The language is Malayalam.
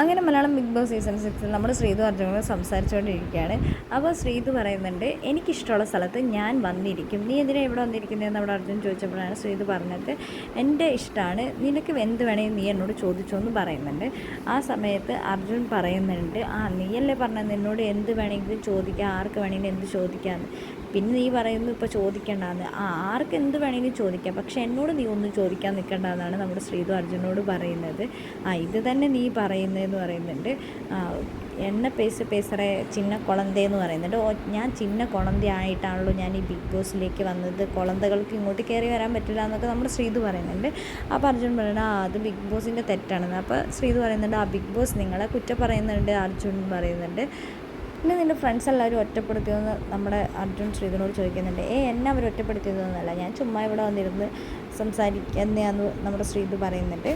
അങ്ങനെ മലയാളം ബിഗ് ബോസ് സീസൺ സിക്സിൽ നമ്മൾ ശ്രീതു അർജുനോട് സംസാരിച്ചുകൊണ്ടിരിക്കുകയാണ്. അപ്പോൾ ശ്രീതു പറയുന്നുണ്ട് എനിക്കിഷ്ടമുള്ള സ്ഥലത്ത് ഞാൻ വന്നിരിക്കും. നീ എന്തിനാ ഇവിടെ വന്നിരിക്കുന്നതെന്ന് അവിടെ അർജുൻ ചോദിച്ചപ്പോഴാണ് ശ്രീതു പറഞ്ഞത് എന്റെ ഇഷ്ടമാണ്. നിനക്ക് എന്ത് വേണമെങ്കിൽ നീ എന്നോട് ചോദിച്ചോ എന്ന് പറയുന്നുണ്ട്. ആ സമയത്ത് അർജുൻ പറയുന്നുണ്ട് ആ നീയല്ലേ പറഞ്ഞത് നിന്നോട് എന്ത് വേണമെങ്കിലും ചോദിക്കാം ആർക്ക് വേണമെങ്കിലും എന്ത് ചോദിക്കാമെന്ന് പിന്നെ നീ പറയുന്നു ഇപ്പോൾ ചോദിക്കേണ്ടെന്ന്. ആ ആർക്ക് എന്ത് വേണമെങ്കിലും ചോദിക്കാം പക്ഷേ എന്നോട് നീ ഒന്നും ചോദിക്കാൻ നിൽക്കേണ്ടതെന്നാണ് നമ്മുടെ ശ്രീതു അർജുനോട് പറയുന്നത്. ആ ഇത് തന്നെ നീ പറയുന്നതെന്ന് പറയുന്നുണ്ട്. എന്നെ പേസ് പേസറെ ചിന്ന കുളന്ത എന്ന് പറയുന്നുണ്ട്. ഞാൻ ചിന്ന കുളന്ത ആയിട്ടാണല്ലോ ഞാൻ ഈ ബിഗ് ബോസിലേക്ക് വന്നത്. കുളന്തകൾക്ക് ഇങ്ങോട്ട് കയറി വരാൻ പറ്റില്ല എന്നൊക്കെ നമ്മുടെ ശ്രീതു പറയുന്നുണ്ട്. അപ്പോൾ അർജുൻ പറയുന്നത് ആ അത് ബിഗ് ബോസിന്റെ തെറ്റാണെന്ന്. അപ്പോൾ ശ്രീതു പറയുന്നുണ്ട് ആ ബിഗ് ബോസ് നിങ്ങളെ കുറ്റ പറയുന്നുണ്ട് അർജുൻ പറയുന്നുണ്ട്. പിന്നെ നിന്റെ ഫ്രണ്ട്സ് എല്ലാവരും ഒറ്റപ്പെടുത്തിയതെന്ന് നമ്മുടെ അർജുൻ ശ്രീധനോട് ചോദിക്കുന്നുണ്ട്. ഏ എന്നെ അവർ ഒറ്റപ്പെടുത്തിയതൊന്നുമല്ല. ഞാൻ ചുമ്മാ ഇവിടെ വന്നിരുന്ന് സംസാരിക്കുന്നതാന്ന് നമ്മുടെ ശ്രീധു പറയുന്നുണ്ട്.